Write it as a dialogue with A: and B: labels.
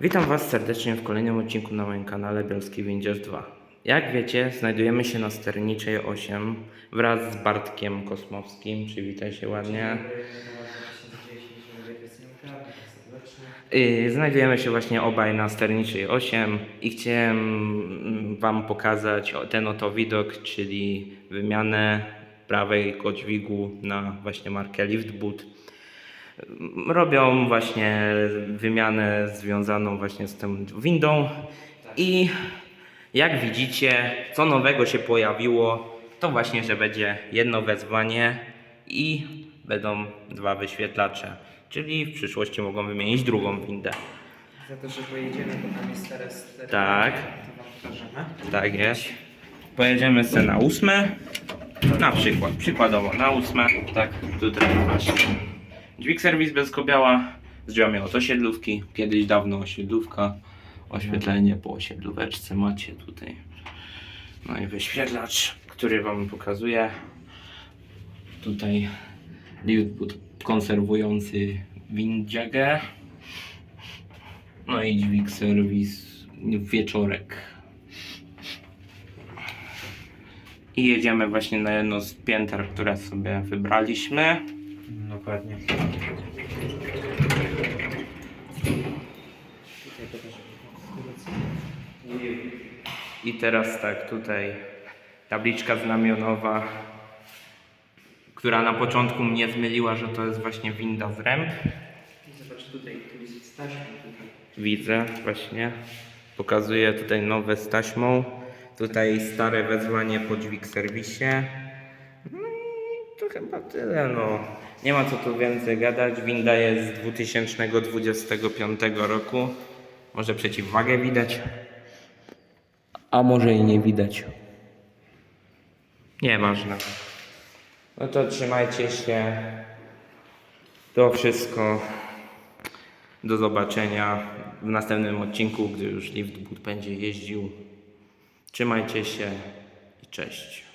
A: Witam Was serdecznie w kolejnym odcinku na moim kanale Bielski Windziarz 2. Jak wiecie, znajdujemy się na Sterniczej 8 wraz z Bartkiem Kosmowskim. Przywitaj się ładnie. Yy, Znajdujemy się właśnie obaj na Sterniczej 8 i chciałem Wam pokazać ten oto widok, czyli wymianę prawej kodźwigu na właśnie markę Liftboot. Robią właśnie wymianę związaną właśnie z tą windą i jak widzicie, co nowego się pojawiło, to właśnie, że będzie jedno wezwanie i będą dwa wyświetlacze, czyli w przyszłości mogą wymienić drugą windę.
B: Za to, że pojedziemy, bo tam jest teraz-
A: Tak.
B: To wam pokażemy.
A: Tak jest. Pojedziemy sobie na ósme. Na przykład, przykładowo na ósme. Tak, tutaj właśnie. Dźwig serwis bez kobiała. Z drzwiami od osiedlówki. Kiedyś dawno osiedlówka. Oświetlenie po osiedlóweczce macie tutaj. No i wyświetlacz, który wam pokazuje. Tutaj liftboot konserwujący windziagę. No i dźwig serwis wieczorek. I jedziemy właśnie na jedno z pięter, które sobie wybraliśmy.
B: Dokładnie.
A: I teraz tak, tutaj tabliczka znamionowa, która na początku mnie zmyliła, że to jest właśnie winda z ręb.
B: Zobacz tutaj, tu jest taśma.
A: Widzę właśnie. Pokazuję tutaj nowe z taśmą. Tutaj stare wezwanie po serwisie. No to chyba tyle, no. Nie ma co tu więcej gadać. Winda jest z 2025 roku. Może przeciwwagę widać? A może i nie widać. Nieważne. No to trzymajcie się. To wszystko. Do zobaczenia w następnym odcinku, gdy już Liftboot będzie jeździł. Trzymajcie się i cześć.